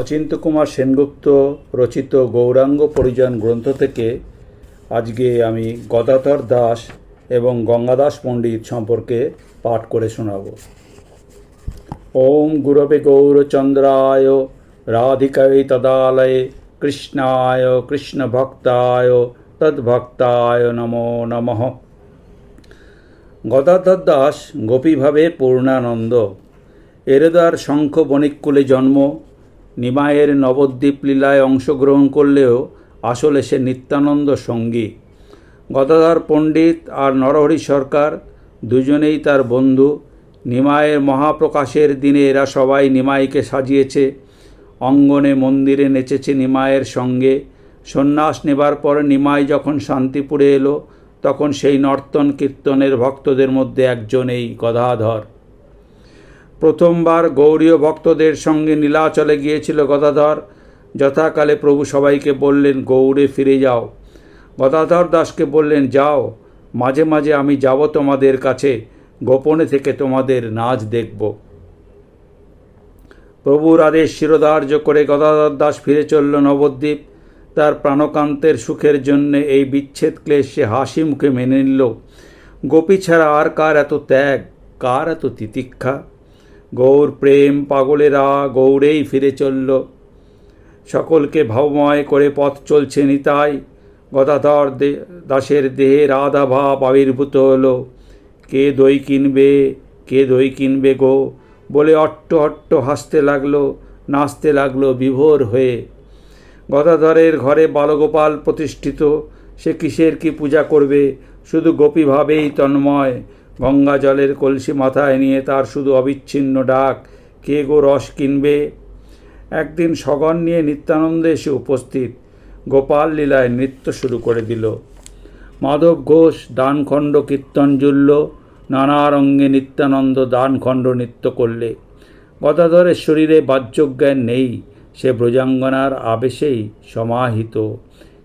অচিন্ত কুমার সেনগুপ্ত রচিত গৌরাঙ্গ পরিজন গ্রন্থ থেকে আজকে আমি গদাধর দাস এবং গঙ্গাদাস পণ্ডিত সম্পর্কে পাঠ করে শোনাব। ওম গুরবে গৌরচন্দ্রায় রাধিকায় তদালয়ে কৃষ্ণায় কৃষ্ণভক্তায় তদ্ভক্তায় নমো নমঃ। গদাধর দাস গোপীভাবে পূর্ণানন্দ। এরেদার শঙ্খ বণিককুলে জন্ম। নিমায়ের নবদ্বীপ লীলায় অংশগ্রহণ করলেও আসলে সে নিত্যানন্দ সঙ্গী। গদাধর পণ্ডিত আর নরহরি সরকার দুজনেই তার বন্ধু। নিমায়ের মহাপ্রকাশের দিনে এরা সবাই নিমাইকে সাজিয়েছে। অঙ্গনে মন্দিরে নেচেছে নিমায়ের সঙ্গে। সন্ন্যাস নেবার পর নিমাই যখন শান্তিপুরে এলো, তখন সেই নর্তন কীর্তনের ভক্তদের মধ্যে একজন এই গদাধর। প্রথমবার গৌরীয় ভক্তদের সঙ্গে নীলাচলে গিয়েছিল গদাধর। যথাকালে প্রভু সবাইকে বললেন, গৌড়ে ফিরে যাও। গদাধর দাসকে বললেন, যাও, মাঝে মাঝে আমি যাব তোমাদের কাছে, গোপনে থেকে তোমাদের নাচ দেখব। প্রভুর আদেশ শিরোধার্য করে গদাধর দাস ফিরে চলল নবদ্বীপ। তার প্রাণকান্তের সুখের জন্যে এই বিচ্ছেদ ক্লেশ সে হাসি মুখে মেনে নিল। গোপী ছাড়া আর কার এত ত্যাগ, কার এত তিতিক্ষা? গৌর প্রেম পাগলেরা গৌরেই ফিরে চলল। সকলকে ভাবময় করে পথ চলছে নিতাই। গদাধর দে- দাসের দেহে রাধা ভাব আবির্ভূত হলো। কে দই কিনবে, কে দই কিনবে গো? বলে অট্ট অট্ট হাসতে লাগল, নাচতে লাগল বিভোর হয়ে। গদাধরের ঘরে বালগোপাল প্রতিষ্ঠিত। সে কিসের কি পূজা করবে? শুধু গোপীভাবেই তন্ময়। গঙ্গা জলের কলসি মাথায় নিয়ে তার শুধু অবিচ্ছিন্ন ডাক, কে গো রস কিনবে? একদিন সগন নিয়ে নিত্যানন্দে এসে উপস্থিত। গোপাল লীলায় নৃত্য শুরু করে দিল। মাধব ঘোষ দানখণ্ড কীর্তন জুড়ল। নানা রঙ্গে নিত্যানন্দ দানখণ্ড নৃত্য করলে। গদাধরের শরীরে বাহ্যজ্ঞান নেই। সে ব্রজাঙ্গনার আবেশেই সমাহিত।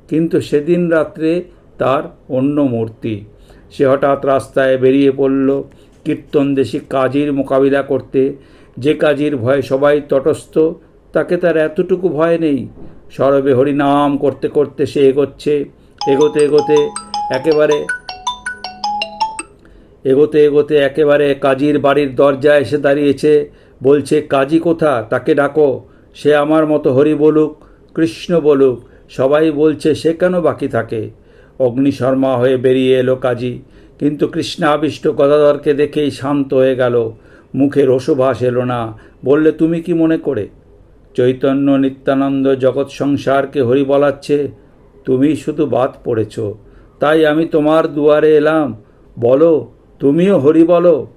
কিন্তু সেদিন রাত্রে তার অন্য মূর্তি সে হঠাৎ রাস্তায় বেরিয়ে পড়ল কীর্তন দেশি কাজীর মোকাবিলা করতে। যে কাজীর ভয়ে সবাই তটস্থ, তাকে তার এতটুকু ভয় নেই। সরবে হরিনাম করতে করতে সে এগোচ্ছে, এগোতে এগোতে একেবারে, এগোতে এগোতে একেবারে কাজীর বাড়ির দরজায় এসে দাঁড়িয়েছে। বলছে, কাজী কোথা তাকে ডাকো। সে আমার মতো হরি বলুক, কৃষ্ণ বলুক, সবাই বলছে সে কেন বাকি থাকে? অগ্নিশর্মা হয়ে বেরিয়ে এলো কাজী। কিন্তু কৃষ্ণাবিষ্ট গদাধরকে দেখেই শান্ত হয়ে গেল। মুখে রসভাস এলো না। বললে, তুমি কি মনে করে? চৈতন্য নিত্যানন্দ জগৎ সংসারকে হরি বলাচ্ছে। তুমি শুধু বাদ পড়েছ। তাই আমি তোমার দুয়ারে এলাম। বলো, তুমিও হরি বলো।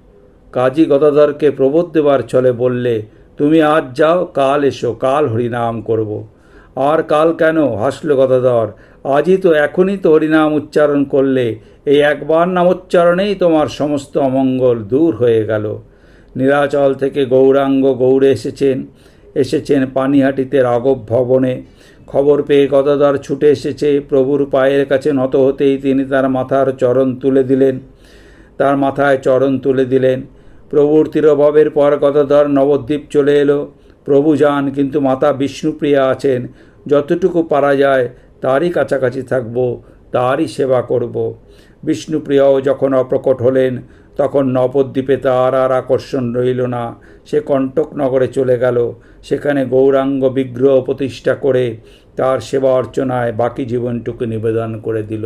কাজী গদাধরকে প্রবোধ দেবার চলে বললে, তুমি আজ যাও, কাল এসো, কাল হরিনাম করব। আর কাল কেন? হাসল গদাধর। আজই তো এখনই তো হরিনাম উচ্চারণ করলে। এই একবার নামোচ্চারণেই তোমার সমস্ত অমঙ্গল দূর হয়ে গেল। নীলাচল থেকে গৌরাঙ্গ গৌড়ে এসেছেন। এসেছেন পানিহাটিতে রাঘব ভবনে। খবর পেয়ে গদাধর ছুটে এসেছে। প্রভুর পায়ের কাছে নত হতেই তিনি তার মাথার চরণ তুলে দিলেন। তার মাথায় চরণ তুলে দিলেন। প্রভুর তিরভবের পর গদাধর নবদ্বীপ চলে এলো। প্রভু যান, কিন্তু মাতা বিষ্ণুপ্রিয়া আছেন। যতটুকু পারা যায় তারই কাছাকাছি থাকব, তারই সেবা করব। বিষ্ণুপ্রিয়াও যখন অপ্রকট হলেন, তখন নবদ্বীপে তার আর আকর্ষণ রইল না। সে কণ্টকনগরে চলে গেল। সেখানে গৌরাঙ্গ বিগ্রহ প্রতিষ্ঠা করে তার সেবা অর্চনায় বাকি জীবনটুকু নিবেদন করে দিল।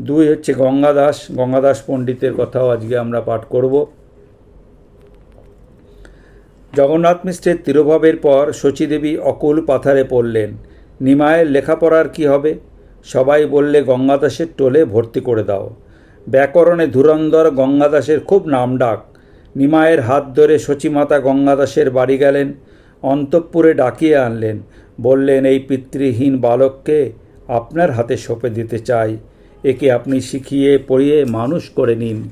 দুই হচ্ছে গঙ্গাদাস। গঙ্গাদাস পণ্ডিতের কথাও আজকে আমরা পাঠ করব। জগন্নাথ মিশ্রের তিরোভাবের পর শচীদেবী অকুল পাথারে পড়লেন। নিমায়ের লেখাপড়ার কি হবে? সবাই বললে, গঙ্গাদাসের টোলে ভর্তি করে দাও। ব্যাকরণে ধুরন্ধর গঙ্গাদাসের খুব নাম ডাক। নিমায়ের হাত ধরে শচীমাতা গঙ্গাদাসের বাড়ি গেলেন, অন্তঃপুরে ডাকিয়ে আনলেন। বললেন, এই পিতৃহীন বালককে আপনার হাতে সঁপে দিতে চাই। একে আপনি শিখিয়ে পড়িয়ে মানুষ করে নিন।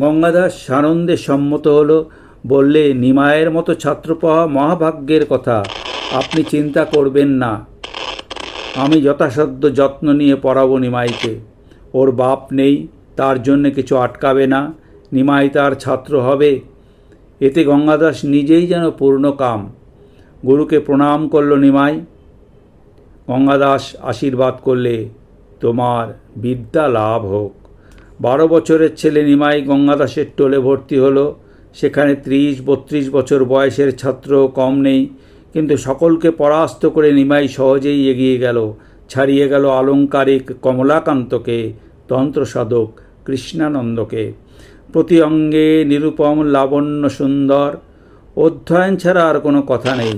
গঙ্গাদাস সানন্দে সম্মত হল। বললে, নিমায়ের মতো ছাত্র পাওয়া মহাভাগ্যের কথা। আপনি চিন্তা করবেন না। আমি যথাসাধ্য যত্ন নিয়ে পড়াবো নিমাইকে। ওর বাপ নেই, তার জন্যে কিছু আটকাবে না। নিমাই তার ছাত্র হবে। এতে গঙ্গাদাস নিজেই যেন পূর্ণ কাম। গুরুকে প্রণাম করল নিমাই। গঙ্গাদাস আশীর্বাদ করলে তোমার বিদ্যা লাভ হোক। বারো বছরের ছেলে নিমাই গঙ্গাদাসের টোলে ভর্তি হলো। সেখানে ত্রিশ বত্রিশ বছর বয়সের ছাত্র কম নেই। কিন্তু সকলকে পরাস্ত করে নিমাই সহজেই এগিয়ে গেল, ছাড়িয়ে গেল আলঙ্কারিক কমলাকান্তকে, তন্ত্রসাধক কৃষ্ণানন্দকে। প্রতি অঙ্গে নিরুপম লাবণ্য সুন্দর, অধ্যয়ন ছাড়া আর কোনো কথা নেই।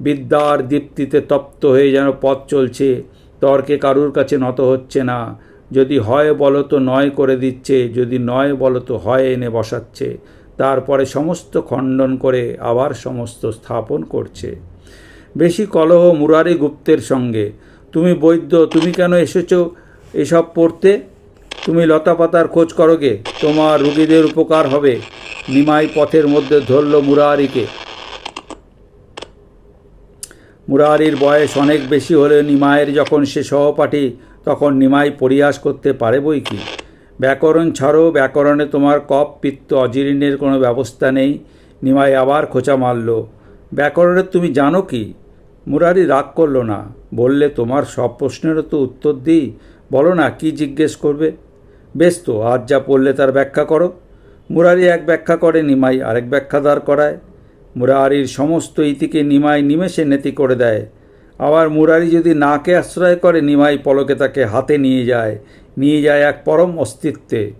বিদ্যার দীপ্তিতে তপ্ত হয়ে যেন পথ চলছে, তর্কে কারুর কাছে নত হচ্ছে না। যদি হয় বলো তো নয় করে দিচ্ছে, যদি নয় বলো তো হয় এনে বসাচ্ছে। তারপরে সমস্ত খণ্ডন করে আবার সমস্ত স্থাপন করছে। বেশি কলহ মুরারি গুপ্তের সঙ্গে। তুমি বৈদ্য, তুমি কেন এসেছ এসব পড়তে? তুমি লতাপাতার খোঁজ করো গে, তোমার রুগীদের উপকার হবে। নিমাই পথের মধ্যে ধরল মুরারিকে। মুরারির বয়স অনেক বেশি হলে নিমায়ের যখন সে সহপাঠী, তখন নিমাই পরিহাস করতে পারে বই কি? ব্যাকরণ ছাড়ো, ব্যাকরণে তোমার কপ, পিত্ত, অজিরিনের কোনো ব্যবস্থা নেই। নিমাই আবার খোঁচা মারল। ব্যাকরণের তুমি জানো কি? মুরারি রাগ করল না। বললে, তোমার সব প্রশ্নেরও তো উত্তর দিই। বলো না, কি জিজ্ঞেস করবে? বেশ তো, আজ যা পড়লে তার ব্যাখ্যা করো। মুরারি এক ব্যাখ্যা করে নিমাই, আরেক ব্যাখ্যা দাঁড় করায়। মুরারির সমস্ত ইতিকে নিমাই নিমেষে নেতি করে দেয়। আবার মুরারি যদি নাকে আশ্রয় করে, নিমাই পলকে তাকে হাতে নিয়ে যায়। নিয়ে যায় এক পরম অস্তিত্বে।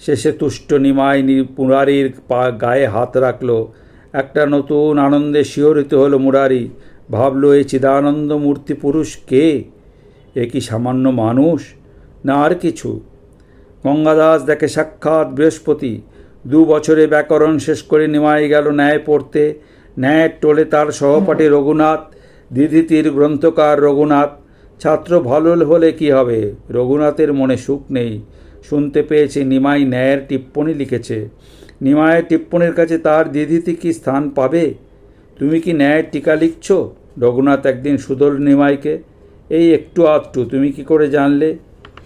শেষে তুষ্ট নিমাই মুরারির পা গায়ে হাত রাখল। একটা নতুন আনন্দে শিহরিত হলো মুরারি। ভাবলো এই চিদানন্দ মূর্তি পুরুষ কে? এ কি সামান্য মানুষ? না আর কিছু? গঙ্গাদাস দেখে সাক্ষাৎ বৃহস্পতি, দু বছরে ব্যাকরণ শেষ করে নিমাই গেল ন্যায় পড়তে। ন্যায়ের টোলে তার সহপাঠী রঘুনাথ, দিদিতির গ্রন্থকার রঘুনাথ। ছাত্র ভালো হলে কি হবে? রঘুনাথের মনে সুখ নেই। শুনতে পেয়েছে নিমাই ন্যায়ের টিপ্পণী লিখেছে। নিমায়ের টিপ্পণীর কাছে তার দিদিতি কি স্থান পাবে? তুমি কি ন্যায়ের টিকা লিখছ? রঘুনাথ একদিন সুদল নিমাইকে, এই একটু আধটু, তুমি কি করে জানলে?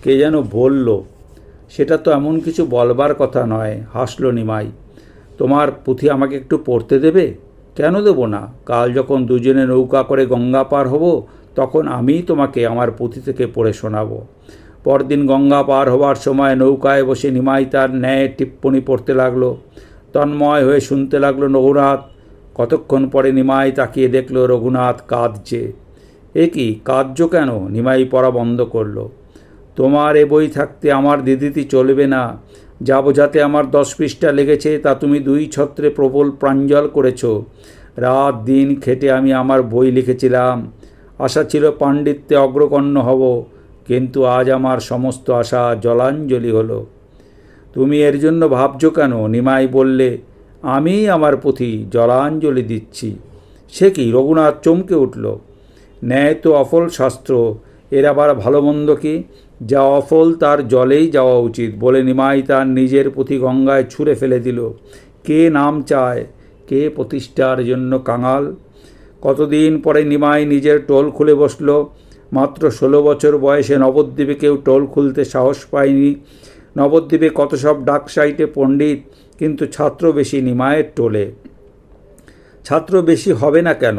কে যেন বলল? সেটা তো এমন কিছু বলবার কথা নয়, হাসল নিমাই। তোমার পুঁথি আমাকে একটু পড়তে দেবে? কেন দেবো না? কাল যখন দুজনে নৌকা করে গঙ্গা পার হব, তখন আমিই তোমাকে আমার পুঁথি থেকে পড়ে শোনাবো। পরদিন গঙ্গা পার হবার সময় নৌকায় বসে নিমাই তার ন্যায় টিপ্পণী পড়তে লাগল। তন্ময় হয়ে শুনতে লাগল রঘুনাথ কতক্ষণ পরে নিমাই তাকিয়ে দেখল রঘুনাথ কাঁদছে। এ কি, কাঁদছ কেন? নিমাই পড়া বন্ধ করল। তোমার এ বই থাকতে আমার দিদিতি চলবে না। যা বোঝাতে আমার দশ পৃষ্ঠা লেগেছে, তা তুমি দুই ছত্রে প্রবল প্রাঞ্জল করেছ। রাত দিন খেটে আমি আমার বই লিখেছিলাম। আশা ছিল পাণ্ডিত্যে অগ্রগণ্য হব, কিন্তু আজ আমার সমস্ত আশা জলাঞ্জলি হলো। তুমি এর জন্য ভাবছ কেন? নিমাই বললে আমি আমার পুঁথি জলাঞ্জলি দিচ্ছি। সে কি? রঘুনাথ চমকে উঠল। ন্যায় তো অফল শাস্ত্র, এর আবার ভালো মন্দ কি? যা অফল তার জলেই যাওয়া উচিত বলে নিমাই তার নিজের পুঁথি গঙ্গায় ছুঁড়ে ফেলে দিল। কে নাম চায়? কে প্রতিষ্ঠার জন্য কাঙাল? কতদিন পরে নিমাই নিজের টোল খুলে বসল। মাত্র ষোলো বছর বয়সে নবদ্বীপে কেউ টোল খুলতে সাহস পায়নি। নবদ্বীপে কত সব ডাক সাইটে পণ্ডিত কিন্তু ছাত্র বেশি নিমায়ের টোলে। ছাত্র বেশি হবে না কেন?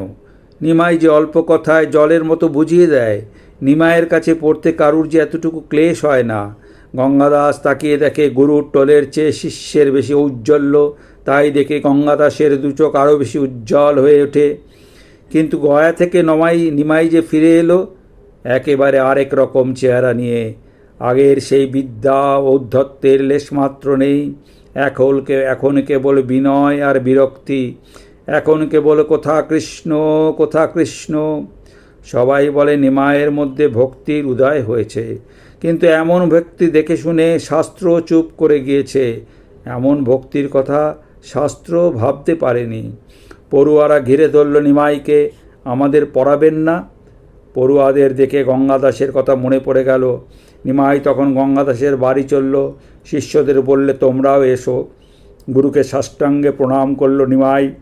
নিমাই যে অল্প কথায় জলের মতো বুঝিয়ে দেয়, নিমায়ের কাছে পড়তে কারুর যে এতটুকু ক্লেশ হয় না। গঙ্গাদাস তাকিয়ে দেখে গুরুর টোলের চেয়ে শিষ্যের বেশি ঔজ্জ্বল্য, তাই দেখে গঙ্গাদাসের দুচোখ আরও বেশি উজ্জ্বল হয়ে ওঠে। কিন্তু গয়া থেকে নমাই, নিমাই যে ফিরে এলো, একেবারে আরেক রকম চেহারা নিয়ে। আগের সেই বিদ্যা ঔদ্ধত্যের লেশমাত্র নেই। এখনকে এখন কেবল বিনয় আর বিরক্তি, এখন কেবল কোথা কৃষ্ণ কোথা কৃষ্ণ। সবাই বলে, নিমায়ের মধ্যে ভক্তির উদয় হয়েছে। কিন্তু এমন ভক্তি দেখে শুনে শাস্ত্র চুপ করে গিয়েছে। এমন ভক্তির কথা শাস্ত্র ভাবতে পারেনি। পড়ুয়ারা ঘিরে ধরল নিমাইকে, আমাদের পড়াবেন না? পড়ুয়াদের দেখে গঙ্গাদাসের কথা মনে পড়ে গেল। নিমাই তখন গঙ্গাদাসের বাড়ি চলল। শিষ্যদের বললে, তোমরাও এসো। গুরুকে সাষ্টাঙ্গে প্রণাম করল নিমাই।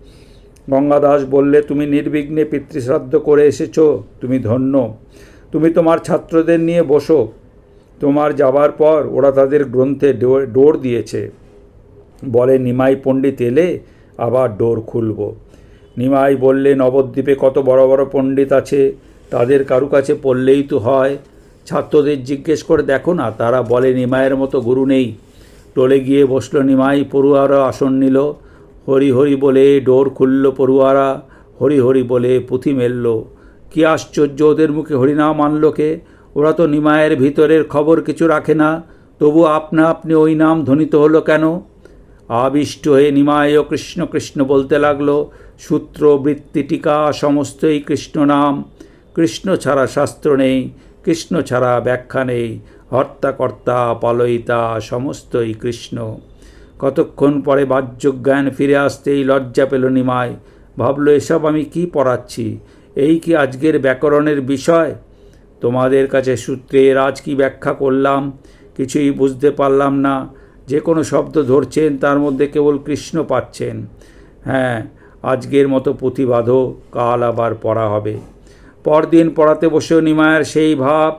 গঙ্গাদাস বললে, তুমি নির্বিঘ্নে পিতৃশ্রাদ্ধ করে এসেছ, তুমি ধন্য। তুমি তোমার ছাত্রদের নিয়ে বসো। তোমার যাবার পর ওরা তাদের গ্রন্থে ডোর দিয়েছে। বলে নিমাই, পণ্ডিত এলে আবার ডোর খুলব। নিমাই বললে, নবদ্বীপে কত বড় বড় পণ্ডিত আছে, তাদের কারু কাছে পড়লেই তো হয়। ছাত্রদের জিজ্ঞেস করে, দেখো না, তারা বলে নিমায়ের মতো গুরু নেই। টলে গিয়ে বসল নিমাই, পড়ুয়ারা আসন নিল। হরি হরি বলে, ডোর খুলল পড়ুয়ারা। হরি হরি বলে, পুঁথি মেলল। কি আশ্চর্য, ওদের মুখে হরিনাম আনলো কে? ওরা তো নিমায়ের ভিতরের খবর কিছু রাখে না। তবু আপনা আপনি ওই নাম ধ্বনিত হলো কেন? আবিষ্ট হয়ে নিমায় কৃষ্ণ কৃষ্ণ বলতে লাগল, সূত্র, বৃত্তি, টিকা, সমস্তই কৃষ্ণ নাম। কৃষ্ণ ছাড়া শাস্ত্র নেই। কৃষ্ণ ছাড়া ব্যাখ্যা নেই। হর্তাকর্তা, পালয়িতা, সমস্তই কৃষ্ণ। কতক্ষণ পরে বাহ্যজ্ঞান ফিরে আসতেই লজ্জা পেল নিমায় ভাবলো, এসব আমি কি পড়াচ্ছি? এই কি আজকের ব্যাকরণের বিষয়? তোমাদের কাছে সূত্রের আজ কি ব্যাখ্যা করলাম? কিছুই বুঝতে পারলাম না। যে কোনো শব্দ ধরছেন, তার মধ্যে কেবল কৃষ্ণ পাচ্ছেন। হ্যাঁ আজকের মতো পুঁথিবাধ কাল আবার পড়া হবে। পরদিন পড়াতে বসেও নিমায়ের সেই ভাব,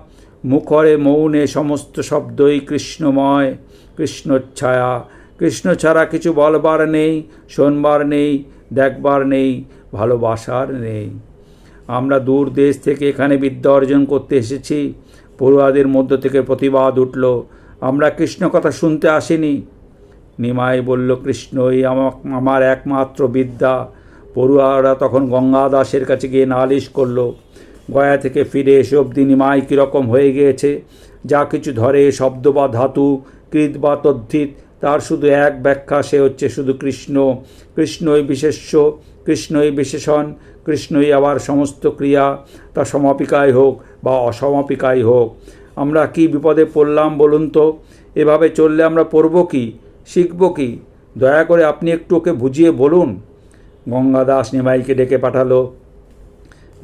মুখরে মৌনে সমস্ত শব্দই কৃষ্ণময়, কৃষ্ণচ্ছায়া। কৃষ্ণ ছাড়া কিছু বলবার নেই, শোনবার নেই, দেখবার নেই, ভালোবাসার নেই। আমরা দূর দেশ থেকে এখানে বিদ্যা অর্জন করতে এসেছি। পড়ুয়াদের মধ্য থেকে প্রতিবাদ উঠল। আমরা কৃষ্ণ কথা শুনতে আসিনি। নিমাই বলল, কৃষ্ণই আমার একমাত্র বিদ্যা। পড়ুয়ারা তখন গঙ্গা দাসের কাছে গিয়ে নালিশ করল গয়া থেকে ফিরে এসে অবধি নিমাই কীরকম হয়ে গিয়েছে? যা কিছু ধরে, শব্দ বা ধাতু, কৃত বা তদ্ধিত, তার শুধু এক ব্যাখ্যা, সে হচ্ছে শুধু কৃষ্ণ। কৃষ্ণই বিশেষ্য, কৃষ্ণই বিশেষণ, কৃষ্ণই আবার সমস্ত ক্রিয়া। তা সমাপিকাই হোক বা অসমাপিকাই হোক। আমরা কি বিপদে পড়লাম বলুন তো? এভাবে চললে আমরা পড়ব কি? শিখব কি? দয়া করে আপনি একটু ওকে বুঝিয়ে বলুন। গঙ্গাদাস নিমাইকে ডেকে পাঠালো।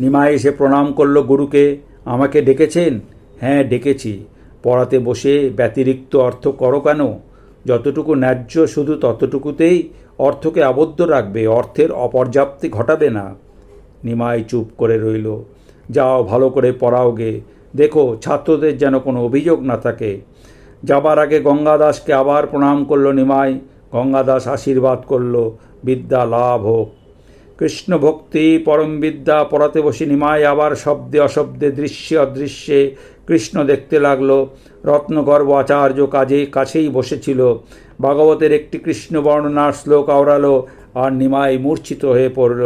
নিমাই এসে প্রণাম করল গুরুকে, আমাকে ডেকেছেন? হ্যাঁ ডেকেছি। পড়াতে বসে ব্যতিরিক্ত অর্থ করো কেন? যতটুকু ন্যায্য শুধু ততটুকুতেই অর্থকে আবদ্ধ রাখবে, অর্থের অপর্যাপ্তি ঘটাবে না। নিমাই চুপ করে রইল। যাও, ভালো করে পড়াও গে। দেখো, ছাত্রদের যেন কোনো অভিযোগ না থাকে। যাবার আগে গঙ্গাদাসকে আবার প্রণাম করল নিমাই। গঙ্গাদাস আশীর্বাদ করল, বিদ্যা লাভ হোক। কৃষ্ণ ভক্তি পরম বিদ্যা পড়াতে বসে নিমায়, আবার শব্দে অশব্দে, দৃশ্যে অদৃশ্যে কৃষ্ণ দেখতে লাগল। রত্নগর্ভ আচার্য কাজে, কাছেই বসেছিল। ভাগবতের একটি কৃষ্ণ বর্ণনার শ্লোক আওড়ালো আর নিমাই মূর্ছিত হয়ে পড়ল।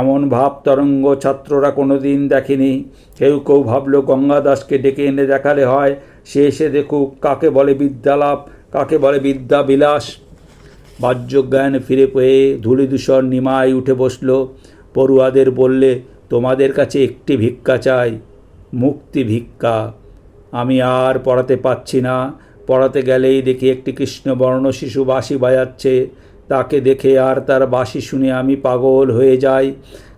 এমন ভাব তরঙ্গ ছাত্ররা কোনো দিন দেখেনি। কেউ কেউ ভাবলো গঙ্গাদাসকে ডেকে এনে দেখালে হয়, সে এসে দেখুক কাকে বলে বিদ্যালাভ কাকে বলে বিদ্যা বিলাস বাহ্যজ্ঞান ফিরে পেয়ে ধূলিদূষণ নিমাই উঠে বসল। পড়ুয়াদের বললে, তোমাদের কাছে একটি ভিক্ষা চাই, মুক্তি ভিক্ষা। আমি আর পড়াতে পাচ্ছি না। পড়াতে গেলেই দেখি একটি কৃষ্ণবর্ণ শিশু বাঁশি বাজাচ্ছে। তাকে দেখে আর তার বাঁশি শুনে আমি পাগল হয়ে যাই।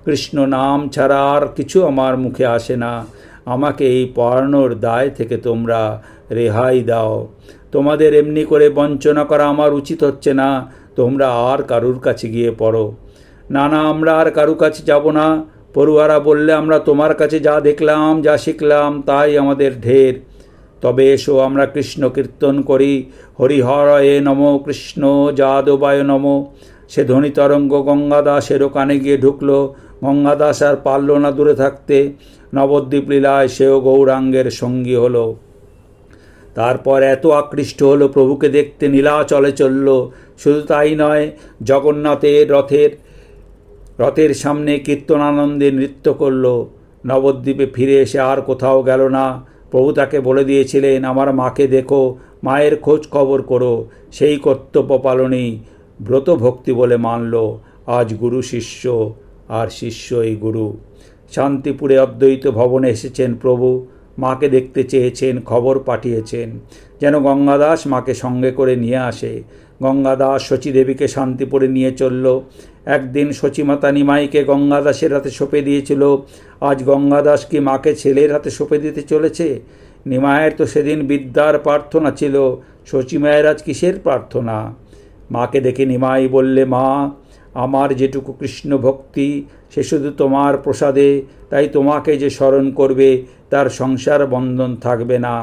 কৃষ্ণ নাম ছাড়া আর কিছু আমার মুখে আসে না। আমাকে এই পড়ানোর দায় থেকে তোমরা রেহাই দাও। তোমাদের এমনি করে বঞ্চনা করা আমার উচিত হচ্ছে না। তোমরা আর কারুর কাছে গিয়ে পড়ো। না না, আমরা আর কারু কাছে যাব না। পড়ুয়ারা বললে, আমরা তোমার কাছে যা দেখলাম, যা শিখলাম, তাই আমাদের ঢের। তবে এসো, আমরা কৃষ্ণ কীর্তন করি। হরিহরয়ে নম কৃষ্ণ যাদবায় নম। সে ধ্বনি তরঙ্গ গঙ্গাদাসেরও কানে গিয়ে ঢুকলো। গঙ্গাদাস আর পারল না দূরে থাকতে। নবদ্বীপ লীলায় সেও গৌরাঙ্গের সঙ্গী হলো। তারপর এত আকৃষ্ট হলো, প্রভুকে দেখতে নীলাচলে চলল। শুধু তাই নয়, জগন্নাথের রথের রথের সামনে কীর্তনানন্দে নৃত্য করল। নবদ্বীপে ফিরে এসে আর কোথাও গেল না। প্রভু তাকে বলে দিয়েছিলেন, আমার মাকে দেখো, মায়ের খোঁজ খবর করো, সেই কর্তব্য পালনেই ব্রত ভক্তি বলে মানল। আজ গুরু শিষ্য, আর শিষ্য এই গুরু। শান্তিপুরে অদ্বৈত ভবনে এসেছেন প্রভু। মাকে দেখতে চেয়েছেন, খবর পাঠিয়েছেন। যেন গঙ্গাদাস মাকে সঙ্গে করে নিয়ে আসে। গঙ্গাদাস শচীদেবীকে শান্তিপুরে নিয়ে চলল। একদিন শচীমাতা নিমাইকে গঙ্গাদাসের হাতে সঁপে দিয়েছিল। আজ গঙ্গাদাস কি মাকে ছেলের হাতে সঁপে দিতে চলেছে? নিমায়ের তো সেদিন বিদ্যার প্রার্থনা ছিল। শচীমায়ের আজ কিসের প্রার্থনা? মাকে দেখে নিমাই বললে, মা, আমার যেটুকু কৃষ্ণ ভক্তি সে শুধু তোমার প্রসাদে, তাই তোমাকে যে স্মরণ করবে, তার সংসার বন্ধন থাকবে না।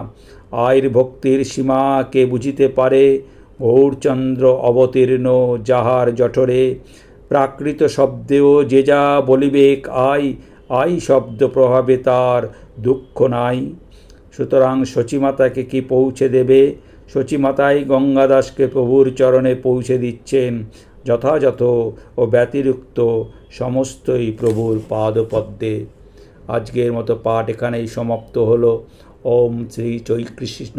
আয়ের ভক্তির সীমা কে বুঝিতে পারে? গৌরচন্দ্র অবতীর্ণ যাহার জঠরে, প্রাকৃত শব্দেও যে যা বলিবেক আই আই শব্দ প্রভাবে তার দুঃখ নাই। সুতরাং শচীমাতাকে কি পৌঁছে দেবে? শচীমাতাই গঙ্গাদাসকে প্রভুর চরণে পৌঁছে দিচ্ছেন। যথাযথ ও ব্যতিরিক্ত সমস্তই প্রভুর পাদপদ্মে। আজকের মতো পাঠ এখানেই সমাপ্ত হলো। ওম শ্রী চৈ কৃষ্ণ